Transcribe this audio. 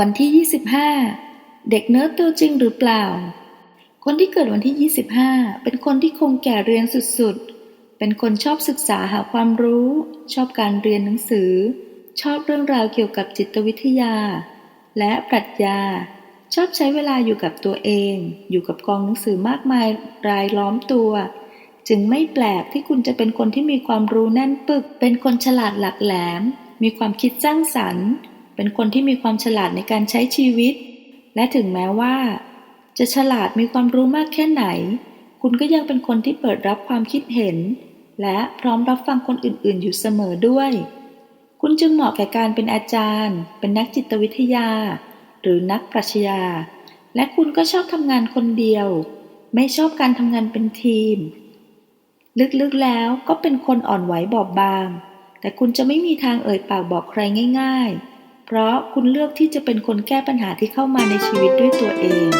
วันที่ 25 เด็กเนิร์ดตัวจริงหรือเปล่า คนที่เกิดวันที่ 25 เป็นคนที่คงแก่เรียนสุดๆ เป็นคนชอบศึกษาหาความรู้ ชอบการเรียนหนังสือ ชอบเรื่องราวเกี่ยวกับจิตวิทยา และปรัชญา ชอบใช้เวลาอยู่กับตัวเอง อยู่กับกองหนังสือมากมายรายล้อมตัว จึงไม่แปลกที่คุณจะเป็นคนที่มีความรู้แน่นปึก เป็นคนฉลาดหลักแหลม มีความคิดสร้างสรรค์ เป็นคนที่มีความฉลาดในการใช้ชีวิต และถึงแม้ว่า จะฉลาดมีความรู้มากแค่ไหน คุณก็ยังเป็นคนที่เปิดรับความคิดเห็น และพร้อมรับฟังคนอื่นๆ อยู่เสมอด้วย คุณจึงเหมาะแก่การเป็นอาจารย์ เป็นนักจิตวิทยา หรือนักปรัชญา และคุณก็ชอบทำงานคนเดียว ไม่ชอบการทำงานเป็นทีม ลึกๆแล้วก็เป็นคนอ่อนไหวบอบบาง แต่คุณจะไม่มีทางเอ่ยปากบอกใครง่าย ๆ เพราะคุณเลือกที่จะเป็นคนแก้ปัญหาที่เข้ามาในชีวิตด้วยตัวเอง